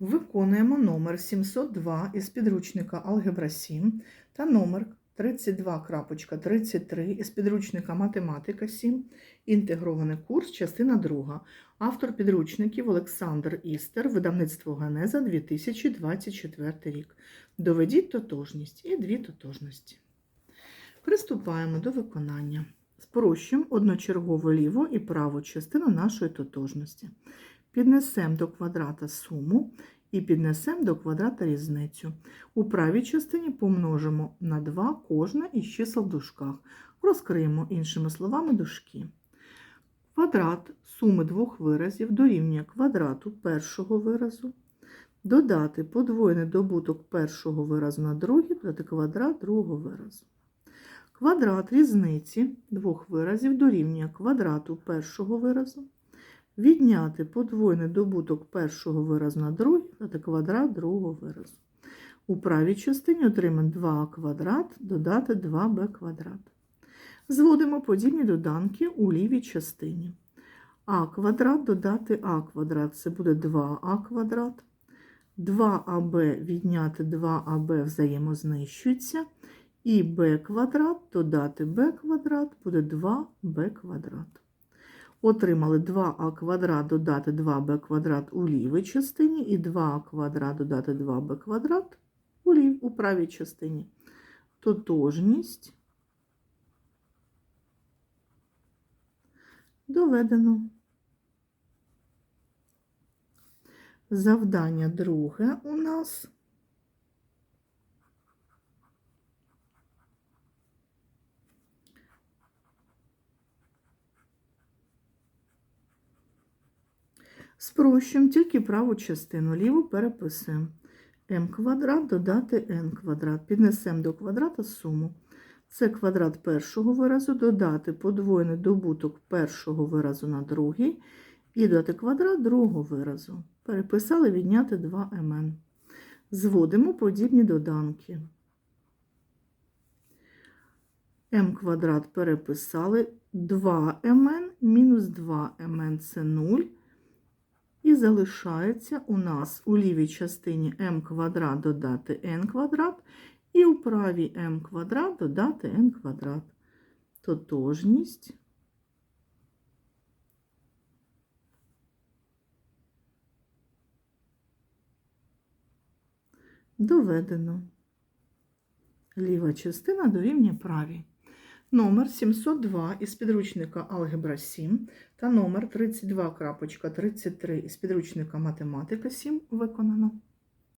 Виконуємо номер 702 із підручника Алгебра 7 та номер 32.33 із підручника Математика 7, інтегрований курс, частина 2. Автор підручників Олександр Істер, видавництво Генеза 2024 рік. Доведіть тотожність і дві тотожності. Приступаємо до виконання. Спрощуємо одночергово ліву і праву частину нашої тотожності. Піднесемо до квадрата суму і піднесемо до квадрата різницю. У правій частині помножимо на 2 кожне із чисел в дужках. Розкриємо іншими словами дужки. Квадрат суми двох виразів дорівнює квадрату першого виразу. Додати подвоєний добуток першого виразу на другий, додати квадрат другого виразу. Квадрат різниці двох виразів дорівнює квадрату першого виразу. Відняти подвоєний добуток першого виразу на другий, додати квадрат другого виразу. У правій частині отримаємо 2а квадрат, додати 2b квадрат. Зводимо подібні доданки у лівій частині. а квадрат додати а квадрат це буде 2а квадрат. 2аб відняти 2аб взаємознищується. І b квадрат додати b квадрат буде 2b квадрат. Отримали 2а квадрат додати 2b квадрат у лівій частині і 2а квадрат додати 2b квадрат у, лів, у правій частині. Тотожність доведено. Завдання друге у нас. Спрощуємо тільки праву частину, ліву переписуємо. m квадрат додати n квадрат. Піднесемо до квадрата суму. Це квадрат першого виразу, додати подвоєний добуток першого виразу на другий і додати квадрат другого виразу. Переписали відняти 2mn. Зводимо подібні доданки. m квадрат переписали 2mn мінус 2mn це 0. Залишається у нас у лівій частині m квадрат додати n квадрат, і у правій m квадрат додати n квадрат. Тотожність. Доведено. Ліва частина дорівнює правій. Номер 702 із підручника Алгебра 7 та номер 32.33 із підручника Математика 7 виконано.